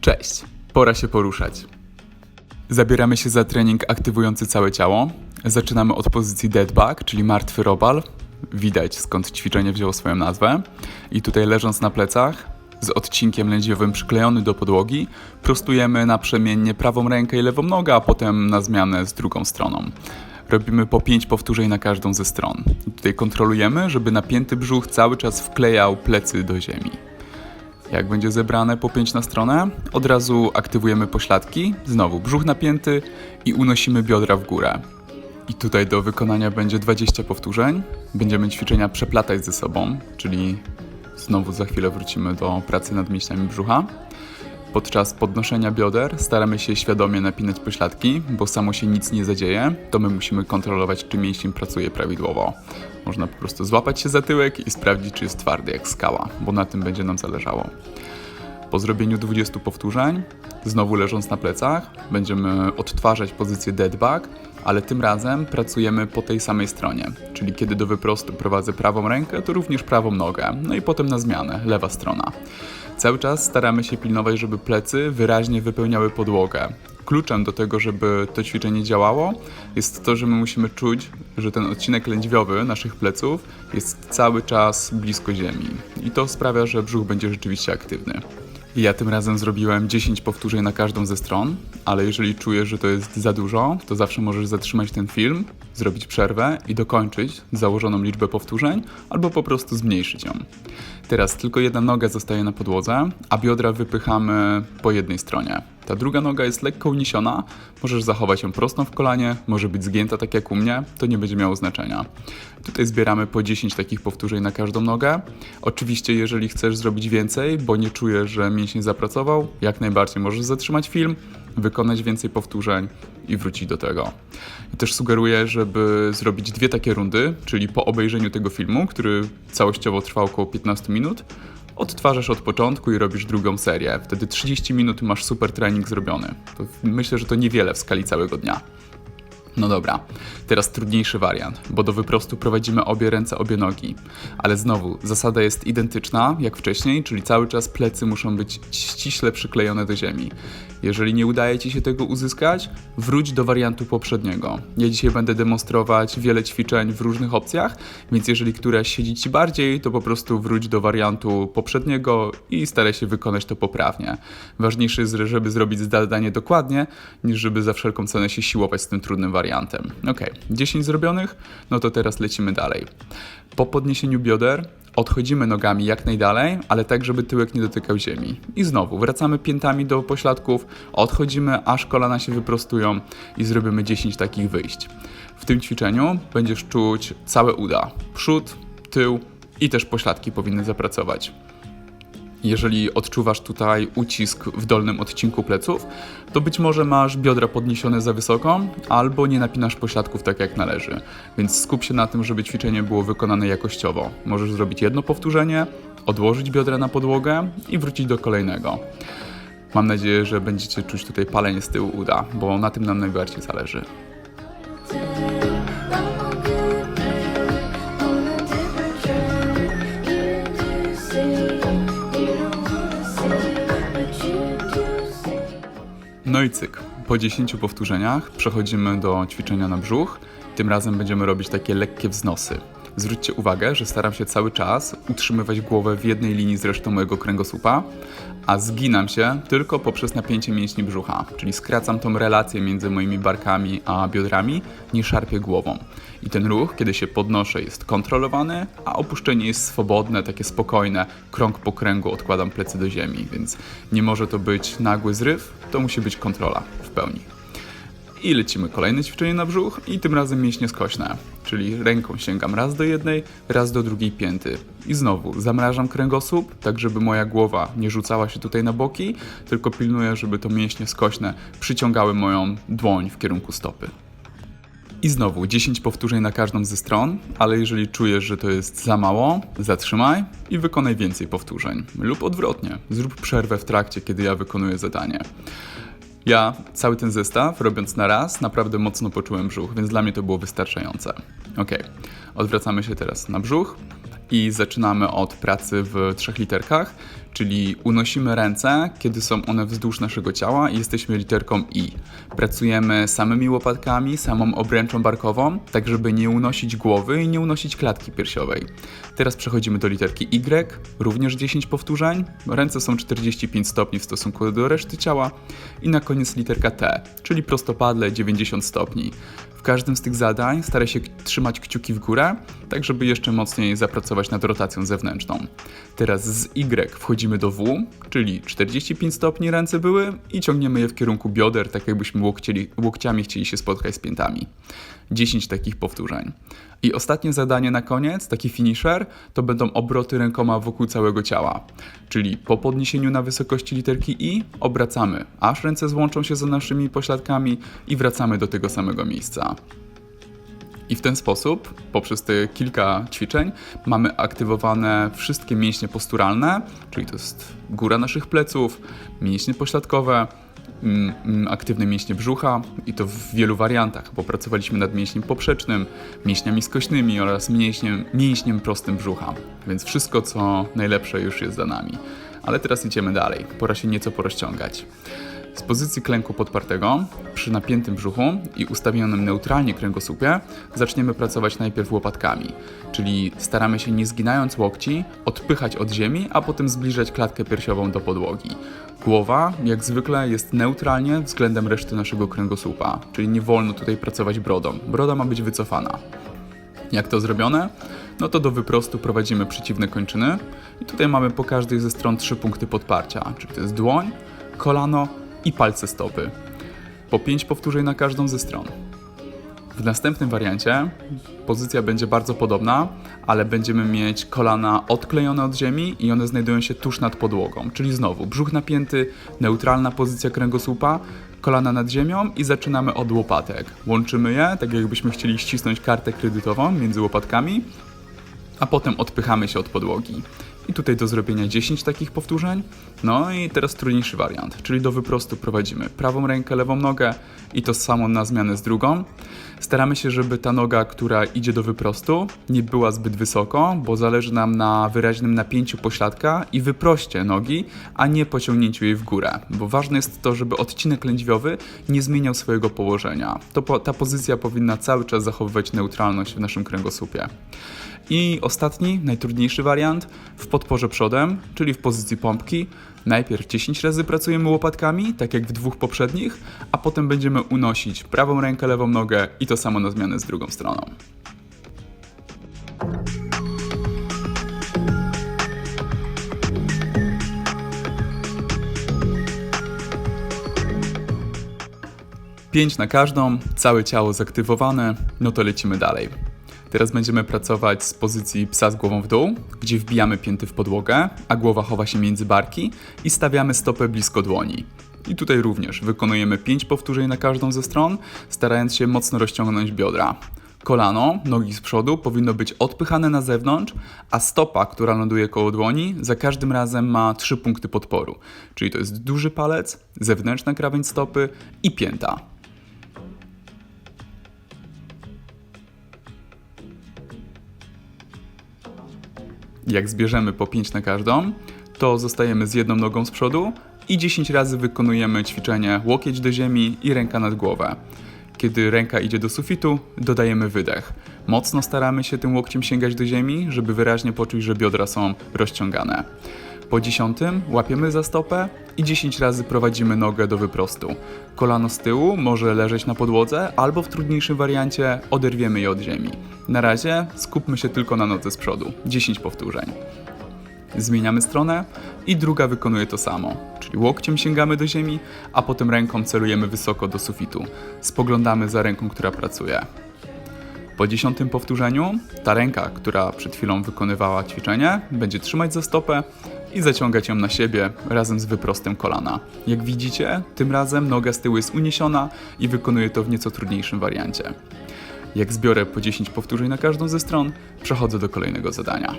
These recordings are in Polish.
Cześć, pora się poruszać. Zabieramy się za trening aktywujący całe ciało. Zaczynamy od pozycji dead bug, czyli martwy robal. Widać skąd ćwiczenie wzięło swoją nazwę. I tutaj leżąc na plecach, z odcinkiem lędźwiowym przyklejony do podłogi, prostujemy naprzemiennie prawą rękę i lewą nogę, a potem na zmianę z drugą stroną. Robimy po 5 powtórzeń na każdą ze stron. I tutaj kontrolujemy, żeby napięty brzuch cały czas wklejał plecy do ziemi. Jak będzie zebrane po 5 na stronę, od razu aktywujemy pośladki, znowu brzuch napięty i unosimy biodra w górę. I tutaj do wykonania będzie 20 powtórzeń. Będziemy ćwiczenia przeplatać ze sobą, czyli znowu za chwilę wrócimy do pracy nad mięśniami brzucha. Podczas podnoszenia bioder staramy się świadomie napinać pośladki, bo samo się nic nie zadzieje, to my musimy kontrolować, czy mięsień pracuje prawidłowo. Można po prostu złapać się za tyłek i sprawdzić, czy jest twardy jak skała, bo na tym będzie nam zależało. Po zrobieniu 20 powtórzeń, znowu leżąc na plecach, będziemy odtwarzać pozycję dead bug, ale tym razem pracujemy po tej samej stronie. Czyli kiedy do wyprostu prowadzę prawą rękę, to również prawą nogę, no i potem na zmianę, lewa strona. Cały czas staramy się pilnować, żeby plecy wyraźnie wypełniały podłogę. Kluczem do tego, żeby to ćwiczenie działało, jest to, że my musimy czuć, że ten odcinek lędźwiowy naszych pleców jest cały czas blisko ziemi. I to sprawia, że brzuch będzie rzeczywiście aktywny. Ja tym razem zrobiłem 10 powtórzeń na każdą ze stron, ale jeżeli czujesz, że to jest za dużo, to zawsze możesz zatrzymać ten film, zrobić przerwę i dokończyć założoną liczbę powtórzeń, albo po prostu zmniejszyć ją. Teraz tylko jedna noga zostaje na podłodze, a biodra wypychamy po jednej stronie. Ta druga noga jest lekko uniesiona, możesz zachować ją prostą w kolanie, może być zgięta tak jak u mnie, to nie będzie miało znaczenia. Tutaj zbieramy po 10 takich powtórzeń na każdą nogę. Oczywiście, jeżeli chcesz zrobić więcej, bo nie czujesz, że mięsień zapracował, jak najbardziej możesz zatrzymać film, wykonać więcej powtórzeń i wrócić do tego. I też sugeruję, żeby zrobić dwie takie rundy, czyli po obejrzeniu tego filmu, który całościowo trwał około 15 minut, odtwarzasz od początku i robisz drugą serię. Wtedy 30 minut masz super trening zrobiony. To myślę, że to niewiele w skali całego dnia. No dobra, teraz trudniejszy wariant, bo do wyprostu prowadzimy obie ręce, obie nogi. Ale znowu, zasada jest identyczna jak wcześniej, czyli cały czas plecy muszą być ściśle przyklejone do ziemi. Jeżeli nie udaje Ci się tego uzyskać, wróć do wariantu poprzedniego. Ja dzisiaj będę demonstrować wiele ćwiczeń w różnych opcjach, więc jeżeli któraś siedzi Ci bardziej, to po prostu wróć do wariantu poprzedniego i staraj się wykonać to poprawnie. Ważniejsze jest, żeby zrobić zadanie dokładnie, niż żeby za wszelką cenę się siłować z tym trudnym wariantem. Ok, 10 zrobionych, no to teraz lecimy dalej. Po podniesieniu bioder odchodzimy nogami jak najdalej, ale tak, żeby tyłek nie dotykał ziemi. I znowu wracamy piętami do pośladków, odchodzimy, aż kolana się wyprostują i zrobimy 10 takich wyjść. W tym ćwiczeniu będziesz czuć całe uda. Przód, tył i też pośladki powinny zapracować. Jeżeli odczuwasz tutaj ucisk w dolnym odcinku pleców, to być może masz biodra podniesione za wysoko, albo nie napinasz pośladków tak jak należy. Więc skup się na tym, żeby ćwiczenie było wykonane jakościowo. Możesz zrobić jedno powtórzenie, odłożyć biodra na podłogę i wrócić do kolejnego. Mam nadzieję, że będziecie czuć tutaj palenie z tyłu uda, bo na tym nam najbardziej zależy. No i cyk. Po 10 powtórzeniach przechodzimy do ćwiczenia na brzuch. Tym razem będziemy robić takie lekkie wznosy. Zwróćcie uwagę, że staram się cały czas utrzymywać głowę w jednej linii z resztą mojego kręgosłupa, a zginam się tylko poprzez napięcie mięśni brzucha, czyli skracam tą relację między moimi barkami a biodrami, nie szarpię głową. I ten ruch, kiedy się podnoszę, jest kontrolowany, a opuszczenie jest swobodne, takie spokojne, krąg po kręgu odkładam plecy do ziemi, więc nie może to być nagły zryw, to musi być kontrola w pełni. I lecimy kolejne ćwiczenie na brzuch i tym razem mięśnie skośne, czyli ręką sięgam raz do jednej, raz do drugiej pięty. I znowu zamrażam kręgosłup, tak żeby moja głowa nie rzucała się tutaj na boki, tylko pilnuję, żeby to mięśnie skośne przyciągały moją dłoń w kierunku stopy. I znowu 10 powtórzeń na każdą ze stron, ale jeżeli czujesz, że to jest za mało, zatrzymaj i wykonaj więcej powtórzeń. Lub odwrotnie, zrób przerwę w trakcie, kiedy ja wykonuję zadanie. Ja cały ten zestaw, robiąc na raz, naprawdę mocno poczułem brzuch, więc dla mnie to było wystarczające. Ok, odwracamy się teraz na brzuch i zaczynamy od pracy w trzech literkach, czyli unosimy ręce, kiedy są one wzdłuż naszego ciała i jesteśmy literką I. Pracujemy samymi łopatkami, samą obręczą barkową, tak żeby nie unosić głowy i nie unosić klatki piersiowej. Teraz przechodzimy do literki Y, również 10 powtórzeń. Ręce są 45 stopni w stosunku do reszty ciała. I na koniec literka T, czyli prostopadle 90 stopni. W każdym z tych zadań staraj się trzymać kciuki w górę, tak żeby jeszcze mocniej zapracować nad rotacją zewnętrzną. Teraz z Y wchodzimy do W, czyli 45 stopni ręce były i ciągniemy je w kierunku bioder, tak jakbyśmy łokcieli, łokciami chcieli się spotkać z piętami. 10 takich powtórzeń. I ostatnie zadanie na koniec, taki finisher, to będą obroty rękoma wokół całego ciała. Czyli po podniesieniu na wysokości literki I obracamy, aż ręce złączą się za naszymi pośladkami i wracamy do tego samego miejsca. I w ten sposób, poprzez te kilka ćwiczeń, mamy aktywowane wszystkie mięśnie posturalne, czyli to jest góra naszych pleców, mięśnie pośladkowe, mm, mm, aktywne mięśnie brzucha i to w wielu wariantach, bo pracowaliśmy nad mięśniem poprzecznym, mięśniami skośnymi oraz mięśniem, mięśniem prostym brzucha. Więc wszystko, co najlepsze już jest za nami. Ale teraz idziemy dalej. Pora się nieco porozciągać. Z pozycji klęku podpartego, przy napiętym brzuchu i ustawionym neutralnie kręgosłupie, zaczniemy pracować najpierw łopatkami, czyli staramy się nie zginając łokci, odpychać od ziemi, a potem zbliżać klatkę piersiową do podłogi. Głowa, jak zwykle, jest neutralnie względem reszty naszego kręgosłupa, czyli nie wolno tutaj pracować brodą. Broda ma być wycofana. Jak to zrobione? No to do wyprostu prowadzimy przeciwne kończyny i tutaj mamy po każdej ze stron trzy punkty podparcia, czyli to jest dłoń, kolano i palce stopy. Po 5 powtórzeń na każdą ze stron. W następnym wariancie pozycja będzie bardzo podobna, ale będziemy mieć kolana odklejone od ziemi i one znajdują się tuż nad podłogą, czyli znowu brzuch napięty, neutralna pozycja kręgosłupa, kolana nad ziemią i zaczynamy od łopatek. Łączymy je, tak jakbyśmy chcieli ścisnąć kartę kredytową między łopatkami, a potem odpychamy się od podłogi. I tutaj do zrobienia 10 takich powtórzeń. No i teraz trudniejszy wariant, czyli do wyprostu prowadzimy prawą rękę, lewą nogę i to samo na zmianę z drugą. Staramy się, żeby ta noga, która idzie do wyprostu, nie była zbyt wysoko, bo zależy nam na wyraźnym napięciu pośladka i wyproście nogi, a nie pociągnięciu jej w górę. Bo ważne jest to, żeby odcinek lędźwiowy nie zmieniał swojego położenia. To po, ta pozycja powinna cały czas zachowywać neutralność w naszym kręgosłupie. I ostatni, najtrudniejszy wariant w podporze przodem, czyli w pozycji pompki. Najpierw 10 razy pracujemy łopatkami, tak jak w dwóch poprzednich, a potem będziemy unosić prawą rękę, lewą nogę i to samo na zmianę z drugą stroną. Pięć na każdą, całe ciało zaktywowane, no to lecimy dalej. Teraz będziemy pracować z pozycji psa z głową w dół, gdzie wbijamy pięty w podłogę, a głowa chowa się między barki i stawiamy stopę blisko dłoni. I tutaj również wykonujemy 5 powtórzeń na każdą ze stron, starając się mocno rozciągnąć biodra. Kolano, nogi z przodu powinno być odpychane na zewnątrz, a stopa, która ląduje koło dłoni, za każdym razem ma 3 punkty podporu. Czyli to jest duży palec, zewnętrzna krawędź stopy i pięta. Jak zbierzemy po 5 na każdą, to zostajemy z jedną nogą z przodu i 10 razy wykonujemy ćwiczenie łokieć do ziemi i ręka nad głowę. Kiedy ręka idzie do sufitu, dodajemy wydech. Mocno staramy się tym łokciem sięgać do ziemi, żeby wyraźnie poczuć, że biodra są rozciągane. Po dziesiątym łapiemy za stopę i 10 razy prowadzimy nogę do wyprostu. Kolano z tyłu może leżeć na podłodze, albo w trudniejszym wariancie oderwiemy je od ziemi. Na razie skupmy się tylko na nodze z przodu. 10 powtórzeń. Zmieniamy stronę i druga wykonuje to samo, czyli łokciem sięgamy do ziemi, a potem ręką celujemy wysoko do sufitu. Spoglądamy za ręką, która pracuje. Po dziesiątym powtórzeniu ta ręka, która przed chwilą wykonywała ćwiczenie, będzie trzymać za stopę i zaciągać ją na siebie razem z wyprostem kolana. Jak widzicie, tym razem noga z tyłu jest uniesiona i wykonuje to w nieco trudniejszym wariancie. Jak zbiorę po 10 powtórzeń na każdą ze stron, przechodzę do kolejnego zadania.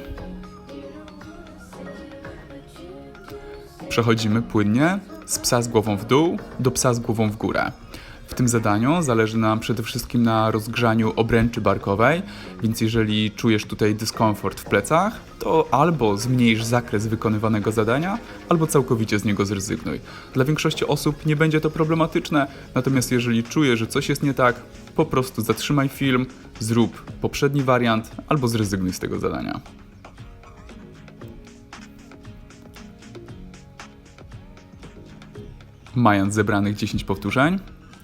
Przechodzimy płynnie z psa z głową w dół do psa z głową w górę. W tym zadaniu zależy nam przede wszystkim na rozgrzaniu obręczy barkowej, więc jeżeli czujesz tutaj dyskomfort w plecach, to albo zmniejsz zakres wykonywanego zadania, albo całkowicie z niego zrezygnuj. Dla większości osób nie będzie to problematyczne, natomiast jeżeli czujesz, że coś jest nie tak, po prostu zatrzymaj film, zrób poprzedni wariant, albo zrezygnuj z tego zadania. Mając zebranych 10 powtórzeń,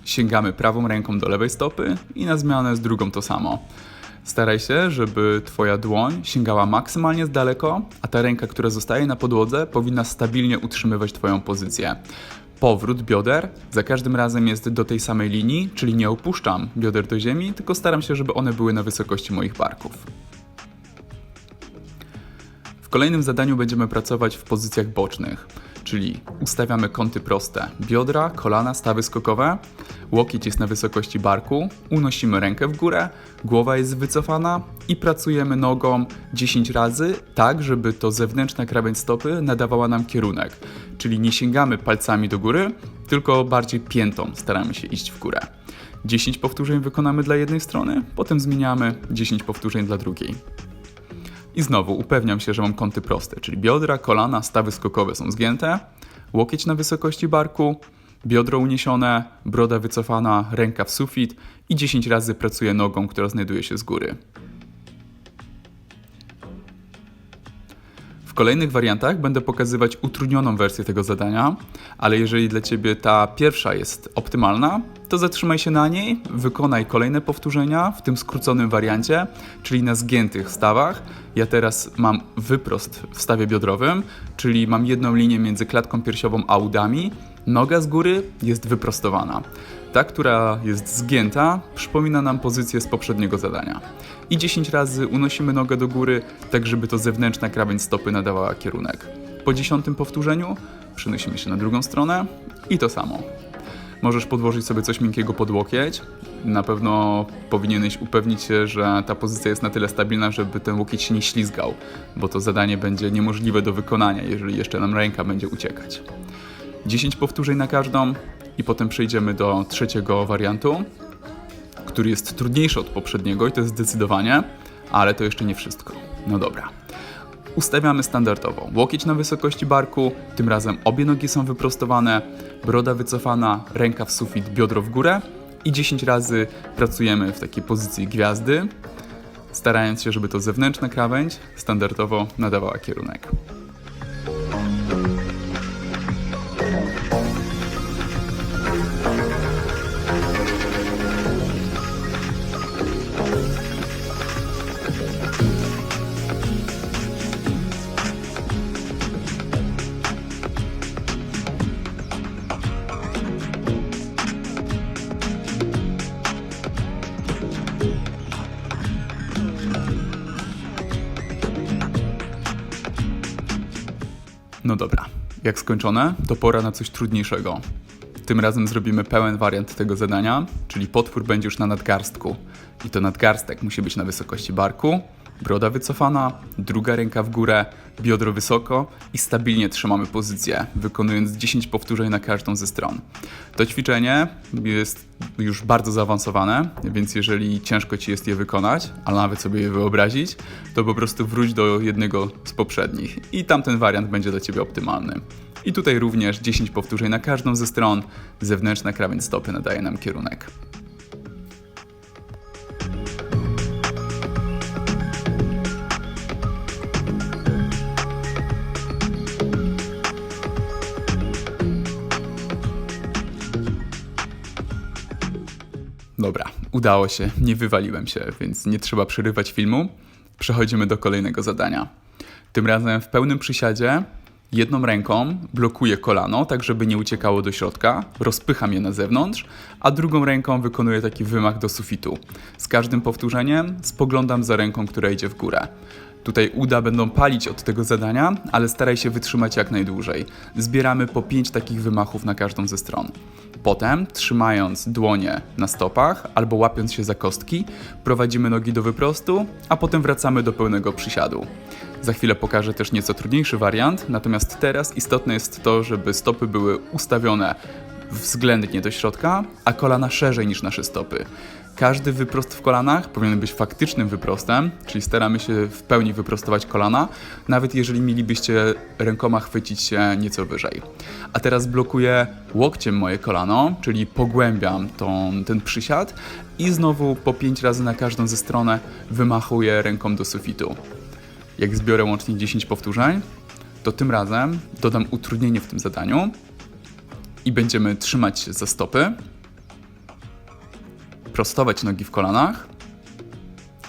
sięgamy prawą ręką do lewej stopy i na zmianę z drugą to samo. Staraj się, żeby Twoja dłoń sięgała maksymalnie z daleko, a ta ręka, która zostaje na podłodze, powinna stabilnie utrzymywać Twoją pozycję. Powrót bioder za każdym razem jest do tej samej linii, czyli nie opuszczam bioder do ziemi, tylko staram się, żeby one były na wysokości moich barków. W kolejnym zadaniu będziemy pracować w pozycjach bocznych, czyli ustawiamy kąty proste: biodra, kolana, stawy skokowe, łokieć jest na wysokości barku, unosimy rękę w górę, głowa jest wycofana i pracujemy nogą 10 razy, tak żeby to zewnętrzna krawędź stopy nadawała nam kierunek, czyli nie sięgamy palcami do góry, tylko bardziej piętą staramy się iść w górę. 10 powtórzeń wykonamy dla jednej strony, potem zmieniamy 10 powtórzeń dla drugiej. I znowu upewniam się, że mam kąty proste, czyli biodra, kolana, stawy skokowe są zgięte, łokieć na wysokości barku, biodro uniesione, broda wycofana, ręka w sufit i 10 razy pracuję nogą, która znajduje się z góry. Kolejnych wariantach będę pokazywać utrudnioną wersję tego zadania, ale jeżeli dla Ciebie ta pierwsza jest optymalna, to zatrzymaj się na niej, wykonaj kolejne powtórzenia w tym skróconym wariancie, czyli na zgiętych stawach. Ja teraz mam wyprost w stawie biodrowym, czyli mam jedną linię między klatką piersiową a udami. Noga z góry jest wyprostowana. Ta, która jest zgięta, przypomina nam pozycję z poprzedniego zadania. I 10 razy unosimy nogę do góry, tak żeby to zewnętrzna krawędź stopy nadawała kierunek. Po dziesiątym powtórzeniu przenosimy się na drugą stronę i to samo. Możesz podłożyć sobie coś miękkiego pod łokieć. Na pewno powinieneś upewnić się, że ta pozycja jest na tyle stabilna, żeby ten łokieć się nie ślizgał, bo to zadanie będzie niemożliwe do wykonania, jeżeli jeszcze nam ręka będzie uciekać. 10 powtórzeń na każdą i potem przejdziemy do trzeciego wariantu, który jest trudniejszy od poprzedniego i to jest zdecydowanie, ale to jeszcze nie wszystko. No dobra. Ustawiamy standardowo. Łokieć na wysokości barku, tym razem obie nogi są wyprostowane, broda wycofana, ręka w sufit, biodro w górę i 10 razy pracujemy w takiej pozycji gwiazdy, starając się, żeby to zewnętrzna krawędź standardowo nadawała kierunek. Dobra, jak skończone, to pora na coś trudniejszego. Tym razem zrobimy pełen wariant tego zadania, czyli potwór będzie już na nadgarstku. I to nadgarstek musi być na wysokości barku, broda wycofana, druga ręka w górę, biodro wysoko i stabilnie trzymamy pozycję, wykonując 10 powtórzeń na każdą ze stron. To ćwiczenie jest już bardzo zaawansowane, więc jeżeli ciężko Ci jest je wykonać, ale nawet sobie je wyobrazić, to po prostu wróć do jednego z poprzednich i tamten wariant będzie dla Ciebie optymalny. I tutaj również 10 powtórzeń na każdą ze stron, zewnętrzna krawędź stopy nadaje nam kierunek. Dobra, udało się, nie wywaliłem się, więc nie trzeba przerywać filmu. Przechodzimy do kolejnego zadania. Tym razem w pełnym przysiadzie jedną ręką blokuję kolano, tak żeby nie uciekało do środka, rozpycham je na zewnątrz, a drugą ręką wykonuję taki wymach do sufitu. Z każdym powtórzeniem spoglądam za ręką, która idzie w górę. Tutaj uda będą palić od tego zadania, ale staraj się wytrzymać jak najdłużej. Zbieramy po 5 takich wymachów na każdą ze stron. Potem, trzymając dłonie na stopach albo łapiąc się za kostki, prowadzimy nogi do wyprostu, a potem wracamy do pełnego przysiadu. Za chwilę pokażę też nieco trudniejszy wariant, natomiast teraz istotne jest to, żeby stopy były ustawione względnie do środka, a kolana szerzej niż nasze stopy. Każdy wyprost w kolanach powinien być faktycznym wyprostem, czyli staramy się w pełni wyprostować kolana, nawet jeżeli mielibyście rękoma chwycić się nieco wyżej. A teraz blokuję łokciem moje kolano, czyli pogłębiam tą, ten przysiad i znowu po 5 razy na każdą ze stronę wymachuję ręką do sufitu. Jak zbiorę łącznie 10 powtórzeń, to tym razem dodam utrudnienie w tym zadaniu i będziemy trzymać się za stopy, prostować nogi w kolanach,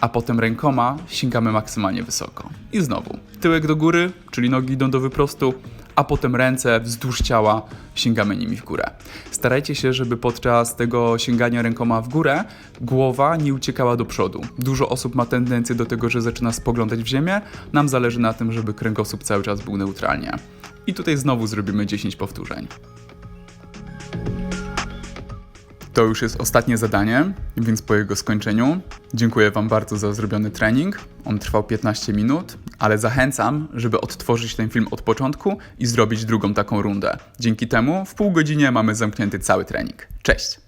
a potem rękoma sięgamy maksymalnie wysoko. I znowu tyłek do góry, czyli nogi idą do wyprostu, a potem ręce wzdłuż ciała sięgamy nimi w górę. Starajcie się, żeby podczas tego sięgania rękoma w górę głowa nie uciekała do przodu. Dużo osób ma tendencję do tego, że zaczyna spoglądać w ziemię. Nam zależy na tym, żeby kręgosłup cały czas był neutralnie. I tutaj znowu zrobimy 10 powtórzeń. To już jest ostatnie zadanie, więc po jego skończeniu dziękuję Wam bardzo za zrobiony trening. On trwał 15 minut, ale zachęcam, żeby odtworzyć ten film od początku i zrobić drugą taką rundę. Dzięki temu w pół godzinie mamy zamknięty cały trening. Cześć!